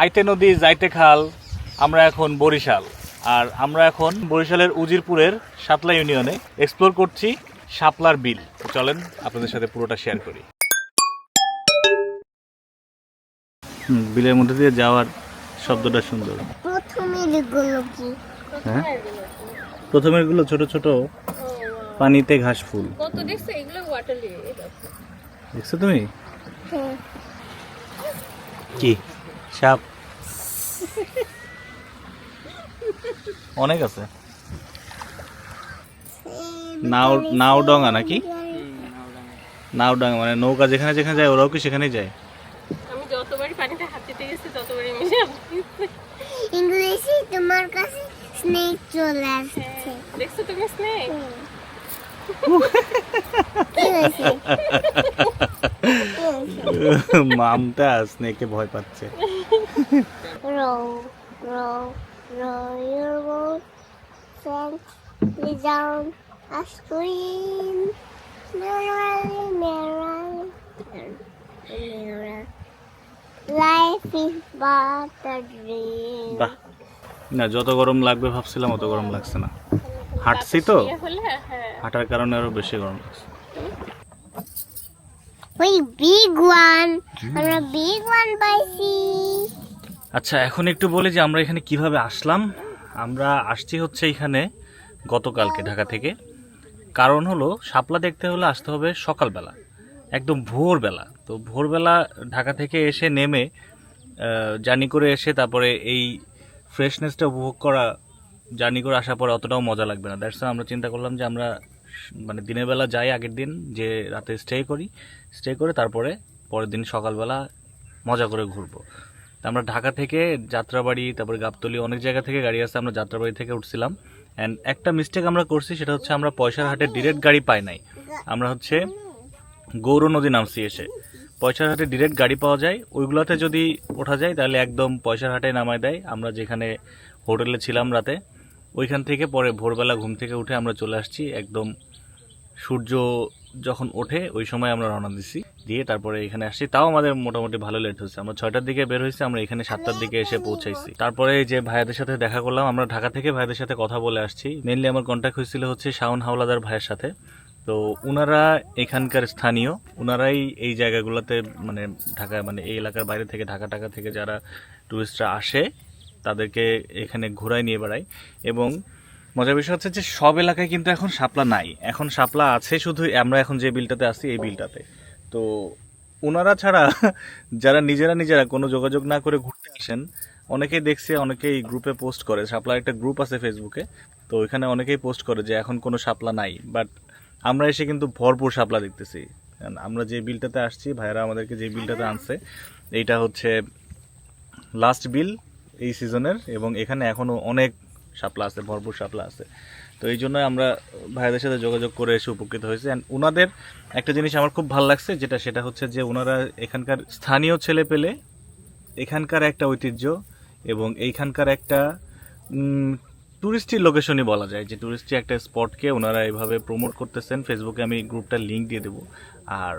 আইতে নদী যাইতে খাল আমরা এখন বরিশাল। আর আমরা এখন বরিশালের উজিরপুরের সাতলা ইউনিয়নে এক্সপ্লোর করছি শাপলার বিল। চলেন আপনাদের সাথে পুরোটা শেয়ার করি। বিলের মধ্যে দিয়ে যাওয়ার শব্দটা সুন্দর। প্রথমেরগুলো কি? হ্যাঁ? প্রথমেরগুলো ছোট ছোট পানিতে ঘাস ফুল। এগুলো দেখছ তুমি? হ্যাঁ। কি? সাপ। অনেক আছে। নাও নাও ডঙ্গা নাকি? নাও ডাঙ্গা মানে নৌকা যেখানে যেখানে যায় ওরাও কি সেখানেই যায়? আমি যতবারই পানিতে হাত দিতে গেছি ততবারই মিশে ইংলিশে তোমার কাছে স্নেক চলে আসছে। দেখছ তুমি স্নেক কি মামটা স্নেকে ভয় পাচ্ছে। Row, row, row your boat gently down a stream. Merrily, merrily, merrily. Life is but a dream. বাহ না যত গরম লাগবে ভাবছিলাম অত গরম লাগছে না হাঁটছি তো ইয়ে হলে হ্যাঁ হাঁটার কারণে আরও বেশি গরম লাগছে one. And a big one by sea. আচ্ছা এখন একটু বলি যে আমরা এখানে কীভাবে আসলাম। আমরা আসছি হচ্ছে এখানে গতকালকে ঢাকা থেকে। কারণ হলো, শাপলা দেখতে হলে আসতে হবে সকালবেলা, একদম ভোরবেলা। তো ভোরবেলা ঢাকা থেকে এসে নেমে জার্নি করে এসে তারপরে এই ফ্রেশনেসটা উপভোগ করা, জার্নি করে আসার পরে অতটাও মজা লাগবে না। দ্যাটস আমরা চিন্তা করলাম যে আমরা মানে দিনের বেলা যাই আগের দিন, যে রাতে স্টে করি স্টে করে তারপরে পরের দিন সকালবেলা মজা করে ঘুরবো। আমরা ঢাকা থেকে যাত্রাবাড়ি, তারপরে গাবতলি, অনেক জায়গা থেকে গাড়ি আসছে আমরা যাত্রাবাড়ি থেকে উঠছিলাম। অ্যান্ড একটা মিস্টেক আমরা করছি, সেটা হচ্ছে আমরা পয়সার হাটে ডিরেক্ট গাড়ি পাই নাই। আমরা হচ্ছে গৌর নদী নামছি এসে। পয়সার হাটে ডিরেক্ট গাড়ি পাওয়া যায়, ওইগুলোতে যদি ওঠা যায়, তাহলে একদম পয়সার হাটে নামায় দেয়। আমরা যেখানে হোটেলে ছিলাম রাতে, ওইখান থেকে পরে ভোরবেলা ঘুম থেকে উঠে আমরা চলে আসছি একদম সূর্য যখন ওঠে, ওই সময় আমরা রওনা দিছি। দিয়ে তারপরে এখানে আসছি। তাও আমাদের মোটামুটি ভালো লেট হয়েছে। আমরা ছয়টার দিকে বের হয়েছি, আমরা এখানে সাতটার দিকে এসে পৌঁছাইছি। তারপরে যে ভাইয়াদের সাথে দেখা করলাম, আমরা ঢাকা থেকে ভাইয়াদের সাথে কথা বলে আসছি। মেনলি আমার কন্ট্যাক্ট হয়েছিল হচ্ছে শাওন হাওলাদার ভাইয়ের সাথে। তো ওনারা এখানকার স্থানীয়। ওনারাই এই জায়গাগুলোতে মানে ঢাকা মানে এই এলাকার বাইরে থেকে, ঢাকা টাকা থেকে যারা টুরিস্টরা আসে, তাদেরকে এখানে ঘোরায় নিয়ে বেড়ায়। এবং মজার বিষয় হচ্ছে যে সব এলাকায় কিন্তু এখন শাপলা নাই। এখন শাপলা আছে শুধু আমরা এখন যে বিলটাতে আছি এই বিলটাতে। তো ওনারা ছাড়া যারা নিজেরা নিজেরা কোনো যোগাযোগ না করে ঘুরতে আসেন, অনেকেই দেখছে, অনেকেই গ্রুপে পোস্ট করে। শাপলার একটা গ্রুপ আছে ফেসবুকে তো ওইখানে অনেকেই পোস্ট করে যে এখন কোনো শাপলা নাই। বাট আমরা এসে কিন্তু ভরপুর শাপলা দেখতেছি। আমরা যে বিলটাতে আসছি ভাইরা আমাদেরকে যে বিলটাতে আনছে, এইটা হচ্ছে লাস্ট বিল এই সিজনের এবং এখানে এখনও অনেক শাপলা আছে, ভরপুর শাপলা আছে। তো এই জন্য আমরা ভাইদের সাথে যোগাযোগ করে এসে উপকৃত হয়েছে। অ্যান্ড ওনাদের একটা জিনিস আমার খুব ভালো লাগছে, যেটা সেটা হচ্ছে যে ওনারা এখানকার স্থানীয় ছেলে পেলে এখানকার একটা ঐতিহ্য এবং এইখানকার একটা টুরিস্টি লোকেশনই বলা যায়। যে টুরিস্টি একটা স্পটকে ওনারা এভাবে প্রমোট করতেছেন ফেসবুকে আমি গ্রুপটার লিঙ্ক দিয়ে দেবো। আর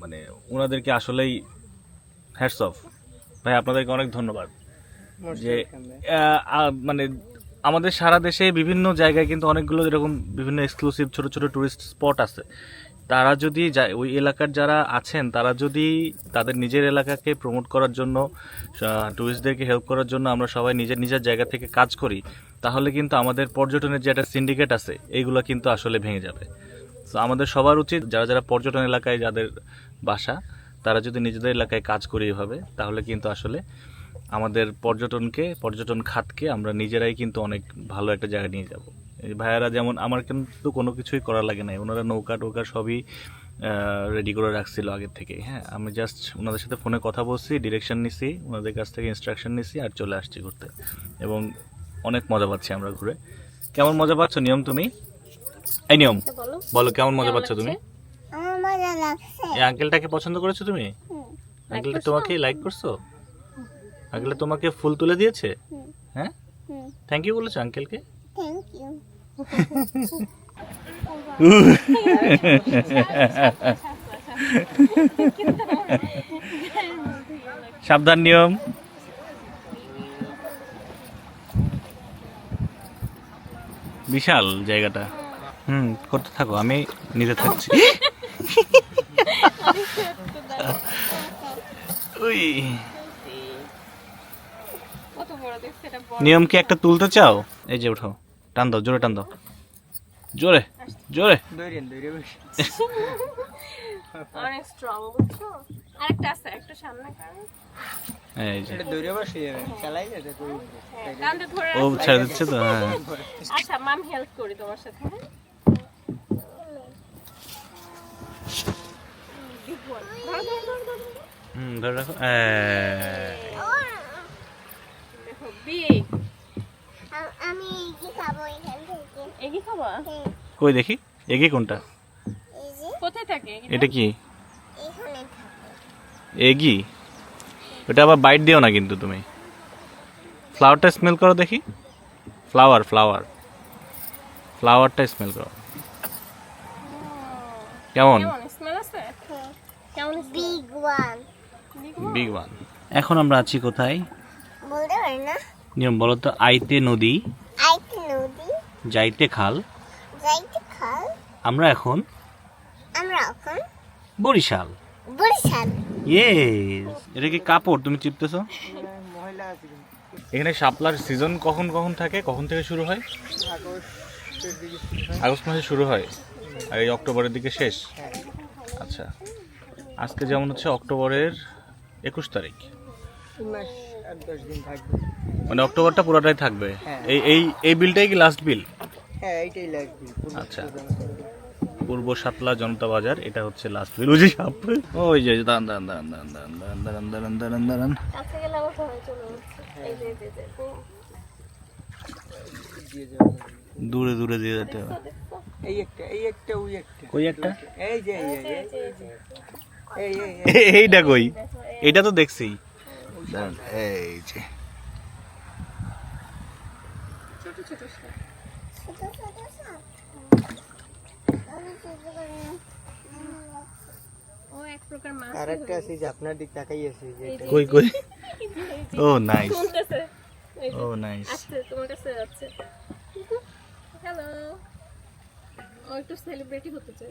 মানে ওনাদেরকে আসলেই হ্যাটস অফ ভাই, আপনাদেরকে অনেক ধন্যবাদ। যে মানে আমাদের সারা দেশে বিভিন্ন জায়গায় কিন্তু অনেকগুলো এরকম বিভিন্ন এক্সক্লুসিভ ছোট ছোট টুরিস্ট স্পট আছে। তারা যদি যায় ওই এলাকার যারা আছেন তারা যদি তাদের নিজের এলাকাকে প্রমোট করার জন্য টুরিস্টদেরকে হেল্প করার জন্য আমরা সবাই নিজের নিজের জায়গা থেকে কাজ করি তাহলে কিন্তু আমাদের পর্যটনের যে একটা সিন্ডিকেট আছে এইগুলো কিন্তু আসলে ভেঙে যাবে। তো আমাদের সবার উচিত যারা যারা পর্যটন এলাকায় যাদের বাসা তারা যদি নিজেদের এলাকায় কাজ করি এভাবে তাহলে কিন্তু আসলে আমাদের পর্যটনকে পর্যটন খাতকে আমরা নিজেরাই কিন্তু অনেক ভালো একটা জায়গায় নিয়ে যাব। এই ভাইয়ারা যেমন আমার কিন্তু কোনো কিছুই করা লাগে নাই। ওনারা নৌকা টৌকা সবই রেডি করে রাখছিল আগের থেকে। হ্যাঁ আমি জাস্ট ওনাদের সাথে ফোনে কথা বলছি ডিরেকশন নিছি ওনাদের কাছ থেকে ইনস্ট্রাকশন নিছি আর চলে আসছি ঘুরতে। এবং অনেক মজা পাচ্ছি আমরা ঘুরে। কেমন মজা পাচ্ছ? নিয়ম তুমি? এই নিয়ম। বলো। বলো কেমন মজা পাচ্ছ তুমি? এই আঙ্কেলটাকে পছন্দ করেছ তুমি? আঙ্কেলটা? তোমাকে লাইক করছ? আঙ্কেলটা তোমাকে ফুল তুলে দিয়েছে? হ্যাঁ? থ্যাংক ইউ বলেছ আঙ্কেলকে থ্যাংক ইউ সাবধান নিয়ম। বিশাল জায়গাটা। হুম করতে থাকো আমি নিতে থাকছি। উই কত বড় দেখছে এটা বড় নিয়ম কি একটা তুলতে চাও? এই যে উঠাও টান দাও জোরে টান দাও। জোরে জোরে। অনেক স্ট্রং বুঝছ? আরেকটা আছে একটা সামনে কারণ এই যে। হ্যাঁ কান্দে ধরে ও রাখো। ছেড়ে দিচ্ছে তো হ্যাঁ। আচ্ছা মাম হেল্প করি তোমার সাথে হ্যাঁ। হুম ধরে রাখো। এই। দেখো বিগ আ- আমি কি খাব এখান থেকে। এগি খাবা? হ্যাঁ, কই দেখি? এগে কোনটা? কোথায় থাকে এটা কি? এগি ওটা আবার বাইট দিও না কিন্তু তুমি। ফ্লাওয়ারটা স্মেল করো দেখি। Flower flower. ফ্লাওয়ারটা স্মেল করো। কেমন? কেমন? স্মেল আছে? কেমন বিগ ওয়ান এখন আমরা আছি কোথায়? পারি না? নিয়ম বলো তো আইতে নদী আইতে নদী যাইতে খাল। যাইতে খাল। আমরা এখন আমরা এখন বরিশাল। বরিশাল। ইয়েস এটা কি কাপড়? তুমি চিপতেছো? এখানে শাপলার সিজন কখন কখন থাকে? কখন থেকে শুরু হয়? আগস্ট মাসে শুরু হয়। আর এই অক্টোবরের দিকে শেষ? আচ্ছা। আজকে যেমন হচ্ছে অক্টোবরের একুশ তারিখ। মানে অক্টোবরটা পুরোটাই থাকবে? এই এই এই বিলটাই কি লাস্ট বিল হ্যাঁ এইটাই লাস্ট বিল আচ্ছা। পূর্ব সাতলা জনতা বাজার এটা হচ্ছে লাস্ট বিল ওই যে সাপ ওই যে আবার ভয় চলে যাচ্ছে এই যে এই যে, এই যে তুমি দূরে দূরে দিয়ে যেতে হবে। এই একটা এই একটা ওই একটা। কই একটা? এই যে এই যে এই যে, এই এই এই এইটা কই? এটা তো দেখছি। দারুণ এই আরেকটা আপনার দিক তাকাই আছে কই কই? তোমার কাছে যাচ্ছে। হ্যালো ও একটু সেলিব্রিটি হতে চাই।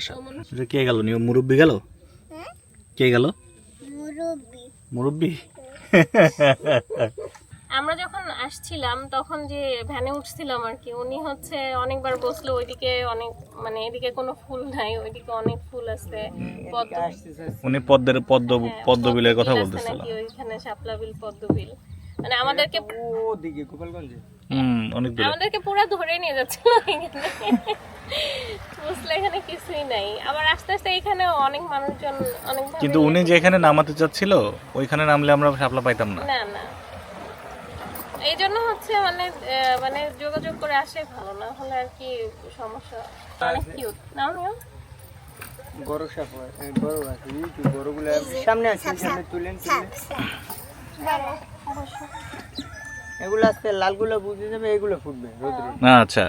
সাপ এটা কে গেল? নিয়ম মুরব্বি গেল? হ্যাঁ? কে গেল? মুরব্বি। মুরব্বি? আমরা যখন আসছিলাম তখন যে ভ্যানে উঠছিলাম আর কি উনি হচ্ছে অনেকবার বসল ওইদিকে অনেক মানে এদিকে কোনো ফুল নাই ওইদিকে অনেক ফুল আছে পদ্ম উনি পদ্মের পদ্ম হ্যাঁ, পদ্ম বিলের কথা বিল আছে বলতেছিল। নাকি ওইখানে শাপলা বিল পদ্ম বিল মানে আমাদেরকে ও দিকে গোপালগঞ্জে? হুম অনেক দূরে। আমাদেরকে পুরো ধরে নিয়ে যাচ্ছিল বুঝলে এখানে কিছুই নাই। আবার আস্তে আস্তে এখানে অনেক মানুষজন অনেক কিন্তু উনি যেখানে নামাতে চাচ্ছিল ওইখানে নামলে আমরা পাইতাম না। না না। এই জন্য হচ্ছে মানে আহ, মানে যোগাযোগ করে আসে ভালো না হলে আর কি সমস্যা। অনেক কিউট নাও নিও। বড় সাপ হয়, আছে এই সামনে আছে। সামনে তুলেন তুলেন এগুলো আজকে লালগুলো বুঝে যাবে এগুলো ফুটবে রোদ্রে। না আচ্ছা।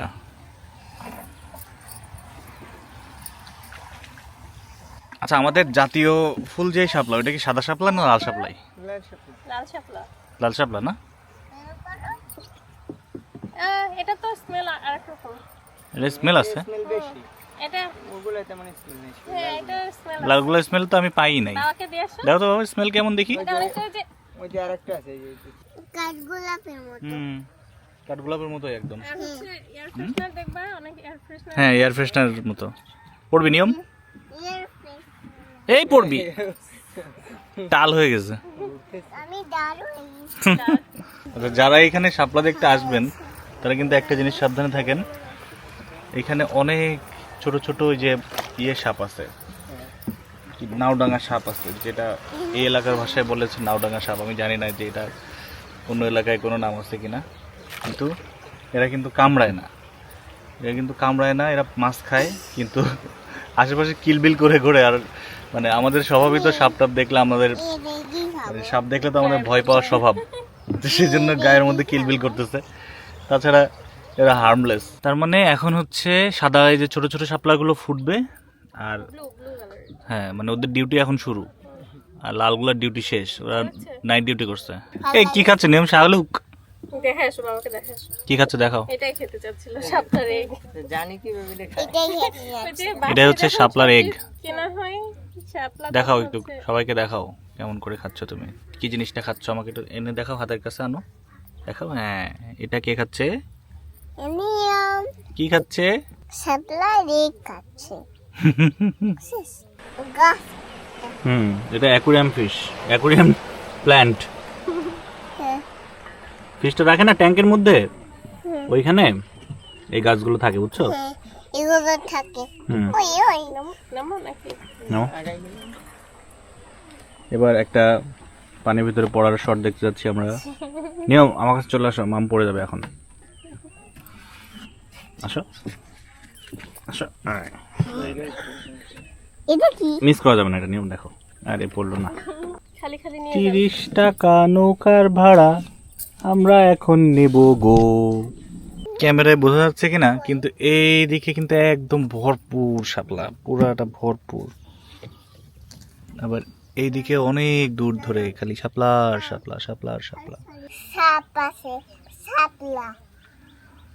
আচ্ছা আমাদের জাতীয় ফুল যে শাপলা ওটা কি সাদা শাপলা না লাল শাপলাই? লাল শাপলা। লাল শাপলা। না? এটা তো স্মেল আরেক রকম। এটা স্মেল আছে? স্মেল বেশি। এটা ওগুলো তেমন স্মেল নেই। হ্যাঁ এটা স্মেল লালগুলো স্মেল তো আমি পাই নাই। দেখো তো বাবা স্মেল কেমন দেখি? এটা যে ওই যে আরেকটা আছে এই যে কাঠগোলাপের মতো। হুম। কাঠগোলাপের মতোই একদম। এয়ার ফ্রেশনার দেখবা অনেক এয়ার ফ্রেশনার হ্যাঁ এয়ার ফ্রেশনার মতো। পড়বি নিয়ম? এই পড়বি। টাল হয়ে গেছে। আমি আচ্ছা যারা এখানে শাপলা দেখতে আসবেন তারা কিন্তু একটা জিনিস সাবধানে থাকেন। এখানে অনেক ছোট ছোট ওই যে ইয়ে সাপ আছে। কি কি নাওডাঙ্গা সাপ আছে, যেটা এই এলাকার ভাষায় বলেছে নাওডাঙ্গা সাপ। আমি জানি না যে এটা অন্য এলাকায় কোনো নাম আছে কিনা। কিন্তু এরা কিন্তু কামড়ায় না। এরা কিন্তু কামড়ায় না, এরা মাছ খায়, কিন্তু আশেপাশে কিলবিল করে ঘোরে। আর মানে আমাদের স্বভাবই তো সাপ টাপ দেখলে আমাদের মানে সাপ দেখলে তো আমাদের ভয় পাওয়ার স্বভাব। সেই জন্য গায়ের মধ্যে কিলবিল করতেছে। তাছাড়া এরা হার্মলেস তার মানে এখন হচ্ছে সাদা এই যে ছোটো ছোটো শাপলাগুলো ফুটবে আর ব্লু ব্লু কালার হ্যাঁ মানে ওদের ডিউটি এখন শুরু। আর লালগুলার ডিউটি শেষ। ওরা নাইট ডিউটি করছে। এই কি খাচ্ছে? নিয়ম শাহলুক আসো কি খাচ্ছে? দেখাও। এটাই খেতে চাচ্ছিল সাপটার এগ জানি কীভাবে এটা হচ্ছে শাপলার। কেনা হয় দেখাও একটু সবাইকে দেখাও কেমন করে খাচ্ছ তুমি। কি জিনিসটা খাচ্ছ? আমাকে একটু এনে দেখাও হাতের কাছে আনো। দেখাও হ্যাঁ এটা কে খাচ্ছে? কি খাচ্ছে? গাছ হুম এটা অ্যাকুরিয়াম ফিশ অ্যাকুরিয়াম প্ল্যান্ট। ফিশটা রাখে না ট্যাঙ্কের মধ্যে? ওইখানে? এই গাছগুলো থাকে বুঝছ? এগুলো থাকে। ওই ওই নামো- নামো নাকি? নাও। এবার একটা পানির ভিতরে পড়ার শট দেখতে যাচ্ছি আমরা। নিয়ম আমার কাছে চলে আসো মাম পড়ে যাবে এখন। আসো। আসো এটা কি? মিস করা যাবে না এটা নিয়ম দেখো। আরে পড়ল না। খালি খালি নিয়ে তিরিশ টাকা নৌকার ভাড়া আমরা এখন নেব গো। ক্যামেরায় বোঝা যাচ্ছে কিনা কিন্তু এই দিকে কিন্তু একদম ভরপুর শাপলা পুরাটা ভরপুর। আবার এইদিকে অনেক দূর ধরে খালি শাপলা আর শাপলা শাপলা আর শাপলা। সাপ আছে সাপলা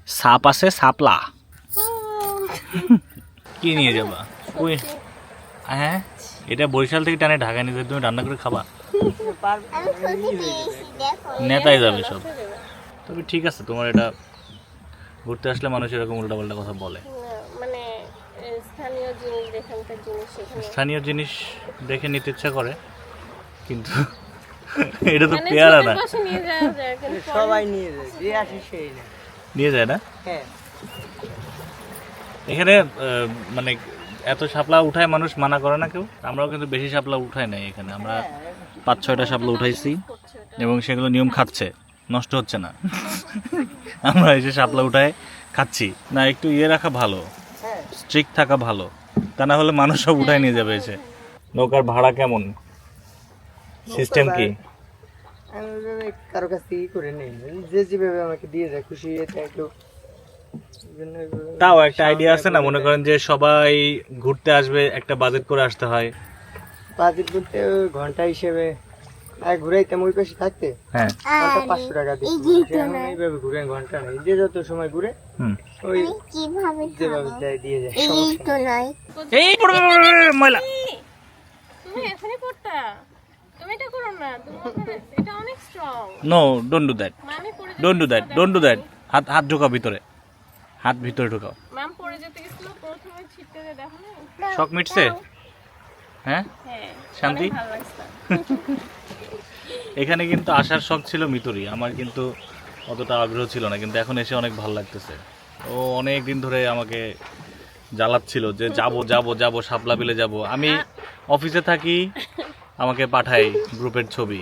সাপ আছে সাপলা। কি নিয়ে যাবা? কই? হ্যাঁ? এটা বরিশাল থেকে টানে ঢাকা নিয়ে তুমি রান্না করে খাবা। নেতাই যাবে সব। তবে ঠিক আছে তোমার এটা ঘুরতে আসলে মানুষ এরকম উল্টাপাল্টা কথা বলে। মানে স্থানীয় জিনিস এখানকার জিনিস সেখানে স্থানীয় জিনিস দেখে নিতে ইচ্ছা করে কিন্তু এটা তো মানে পেয়ারা না। চোখের নিয়ে যায় সবাই নিয়ে যায় নিয়ে যায় না? হ্যাঁ। এখানে মানে এত শাপলা উঠায় মানুষ মানা করে না কেউ। আমরাও কিন্তু বেশি শাপলা উঠাই নাই এখানে। আমরা পাঁচ ছয়টা শাপলা উঠাইছি এবং সেগুলো নিয়ম খাচ্ছে। নষ্ট হচ্ছে না। আমরা এসে শাপলা উঠায় খাচ্ছি। না, একটু ইয়ে রাখা ভালো। স্ট্রিক্ট থাকা ভালো। তা না হলে মানুষ সব উঠায় নিয়ে যাবে এসে। নৌকার ভাড়া কেমন? সিস্টেম কি? আমি কারও কাছ থেকে করে নেই। যে যেভাবে আমাকে দিয়ে যায় খুশি, এটা একটু তাও একটা আইডিয়া আছে না? মনে করেন যে সবাই ঘুরতে আসবে একটা বাজেট করে আসতে হয়। বাজেট বলতে ওই ঘণ্টা হিসেবে আর ঘুরাইতাম ওই পাশে থাকতে। হ্যাঁ। ঘণ্টা পাঁচশো টাকা দিই এই যে এইভাবে ঘুরে ঘণ্টা নেই যে যত সময় ঘুরে ওই যেভাবে দেয় দিয়ে যায় এই সমস্যা তো নয় এই পড়ে পড়ে পড়ে পড়ে ময়লা। তুমি এখনই পড়তা? তুমি এটা করো না তুমি এটা অনেক strong no don't do that don't do that don't do that. হাত হাত ঢোকাও ভিতরে। হাত ভিতরে ঢোকাও। মাম পড়ে যেতে গেছিল প্রথমে ছিটতে দেখো না শখ মিটছে? হ্যাঁ? হ্যাঁ শান্তি? এখানে কিন্তু আসার শখ ছিল মিতুরি আমার কিন্তু অতটা আগ্রহ ছিল না কিন্তু এখন এসে অনেক ভালো লাগতেছে। ও অনেক দিন ধরে আমাকে জ্বালাচ্ছিল যে যাব যাব যাব শাপলা বিলে যাব। আমি অফিসে থাকি আমাকে পাঠাই গ্রুপের ছবি।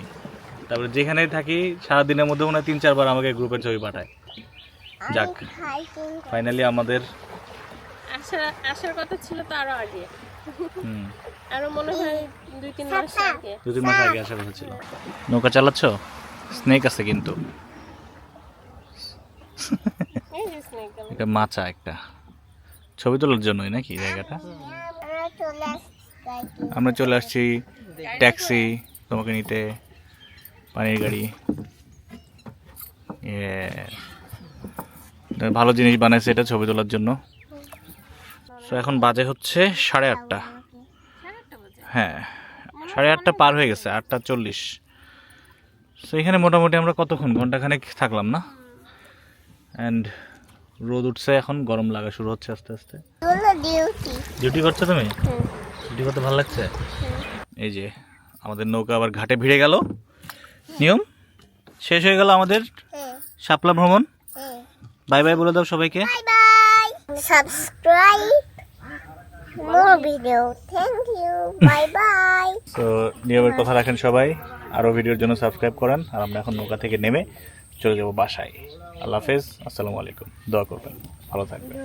তারপরে যেখানেই থাকি সারাদিনের মধ্যে মনে হয় তিন চারবার আমাকে গ্রুপের ছবি পাঠায়। যাক ফাইনালি আমাদের আসার আসার কথা ছিল তো আরও আগে। হুম, আরও মনে হয় দুই তিন মাস আগে। দু তিন মাস আগে আসার কথা ছিল। নৌকা চালাচ্ছ? স্নেক আছে কিন্তু। এই যে স্নেক এটা মাচা একটা। ছবি তোলার জন্যই নাকি জায়গাটা? আমরা চলে আসছি ট্যাক্সি তোমাকে নিতে পানির গাড়ি। ভালো জিনিস বানাইছে এটা ছবি তোলার জন্য। তো এখন বাজে হচ্ছে সাড়ে আটটা। হ্যাঁ সাড়ে আটটা পার হয়ে গেছে আটটা চল্লিশ। তো এখানে মোটামুটি আমরা কতক্ষণ ঘন্টাখানেক থাকলাম না? অ্যান্ড রোদ উঠছে এখন গরম লাগা শুরু হচ্ছে আস্তে আস্তে। ডিউটি করছ তুমি? ডিউটি করতে ভালো লাগছে? এই যে আমাদের নৌকা আবার ঘাটে ভিড়ে গেল। নিয়ম? শেষ হয়ে গেল আমাদের শাপলা ভ্রমণ? বাই বাই বলে দাও সবাইকে। Bye bye. Subscribe more video thank you bye bye তো নিয়মের কথা রাখেন সবাই। আরও ভিডিওর জন্য সাবস্ক্রাইব করেন। আর আমরা এখন নৌকা থেকে নেমে চলে যাব বাসায়। আল্লাহ হাফেজ। আসসালামু আলাইকুম। দোয়া করবেন। ভালো থাকবেন।